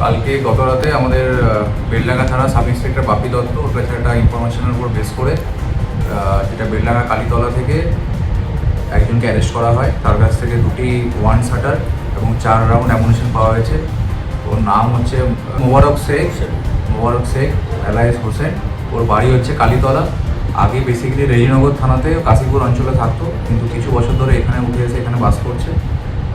কালকে গত রাতে আমাদের বেলডাঙ্গা থানা সাব ইন্সপেক্টর বাপি দত্ত ওর কাছে একটা ইনফরমেশনের উপর বেস করে যেটা বেলডাঙ্গা কালীতলা থেকে একজনকে অ্যারেস্ট করা হয়। তার কাছ থেকে দুটি ওয়ান শাটার এবং চার রাউন্ড অ্যামুনেশন পাওয়া হয়েছে ওর নাম হচ্ছে মোবারক শেখ। মোবারক শেখ এলাইস হোসেন। ওর বাড়ি হচ্ছে কালীতলা। আগে বেসিক্যালি রেজিনগর থানাতে কাশীপুর অঞ্চলে থাকতো কিন্তু কিছু বছর ধরে এখানে উঠে এসে এখানে বাস করছে।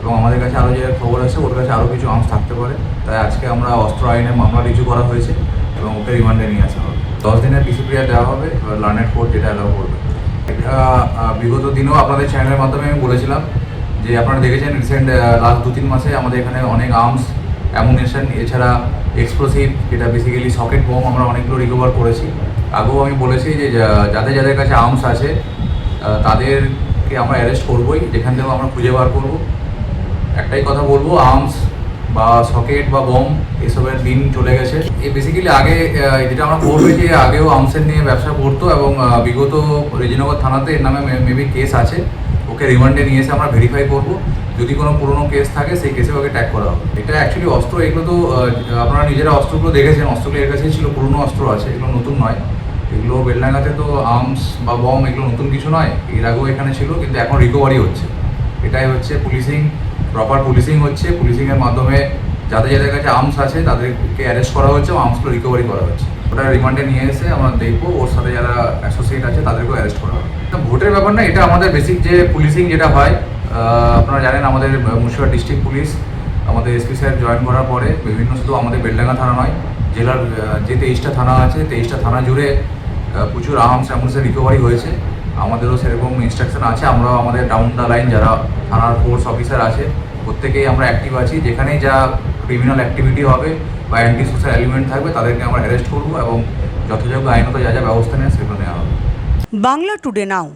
এবং আমাদের কাছে আরও যে খবর আছে, ওর কাছে আরও কিছু আর্মস থাকতে পারে। তাই আজকে আমরা অস্ত্র আইনে মামলা রিজু করা হয়েছে এবং ওকে রিমান্ডে নিয়ে আসা হবে। দশ দিনের পিসিপিআর দেওয়া হবে, এবার লার্নেট কোর্ট যেটা অ্যালাউ করবে। বিগত দিনেও আপনাদের চ্যানেলের মাধ্যমে আমি বলেছিলাম যে আপনারা দেখেছেন রিসেন্ট লাস্ট দু তিন মাসে আমাদের এখানে অনেক আর্মস অ্যামুনেশন এছাড়া এক্সপ্লোসিভ যেটা বেসিক্যালি সকেট বোম আমরা অনেকগুলো রিকভার করেছি। আগেও আমি বলেছি যা- যাদের যাদের কাছে আর্মস আছে তাদেরকে আমরা অ্যারেস্ট করবোই, যেখান থেকেও আমরা খুঁজে বার করব। একটাই কথা বলব আর্মস বা সকেট বা বম এসবের দিন চলে গেছে। এ বেসিক্যালি আগে যেটা আমরা করব যে আগেও আর্মসের নিয়ে ব্যবসা করতো এবং বিগত রেজিনগর থানাতে এর নামে মেবি কেস আছে। ওকে রিমান্ডে নিয়ে এসে আমরা ভেরিফাই করব। যদি কোনো পুরনো কেস থাকে, সেই কেসে ওকে ট্যাগ করা হবে। এটা অ্যাকচুয়ালি অস্ত্র, এগুলো তো আপনারা নিজেরা অস্ত্রগুলো দেখেছেন। অস্ত্রগুলো এর কাছেই ছিল, পুরনো অস্ত্র আছে, এগুলো নতুন নয়। এগুলো বেলডাঙ্গাতে তো আর্মস বা বম এগুলো নতুন কিছু নয়। এর আগেও এখানে ছিল, কিন্তু এখন রিকভারি হচ্ছে। এটাই হচ্ছে পুলিশিং প্রপার পুলিশিং হচ্ছে পুলিশিংয়ের মাধ্যমে যাদের যাদের কাছে আর্মস আছে, তাদেরকে অ্যারেস্ট করা হচ্ছে এবং আর্মসগুলো রিকভারি করা হচ্ছে। ওটা রিমান্ডে নিয়ে এসে আমরা দেখব, ওর সাথে যারা অ্যাসোসিয়েট আছে, তাদেরকেও অ্যারেস্ট করা হবে। তো ভোটের ব্যাপার না, এটা আমাদের বেসিক যে পুলিশিং যেটা হয় আপনারা জানেন আমাদের মুর্শিদাবাদ ডিস্ট্রিক্ট পুলিশ আমাদের এসপি স্যার জয়েন করার পরে বিভিন্ন শুধু আমাদের বেলডাঙ্গা থানা নয়, জেলার যে তেইশটা থানা আছে, তেইশটা থানা জুড়ে প্রচুর আর্মস অ্যাম্বুলেন্সের রিকভারি হয়েছে। আমাদেরও সেরকম ইনস্ট্রাকশন আছে, আমরাও আমাদের ডাউন দ্য লাইন যারা থানার ফোর্স অফিসার আছে, প্রত্যেকেই আমরা অ্যাক্টিভ আছি। যেখানেই যা ক্রিমিনাল অ্যাক্টিভিটি হবে বা অ্যান্টি সোশ্যাল এলিমেন্ট থাকবে, তাদেরকে আমরা অ্যারেস্ট করব এবং যথাযোগ্য আইনত যা যা ব্যবস্থা নেয় সেগুলো নেওয়া হবে। বাংলা টুডে নাও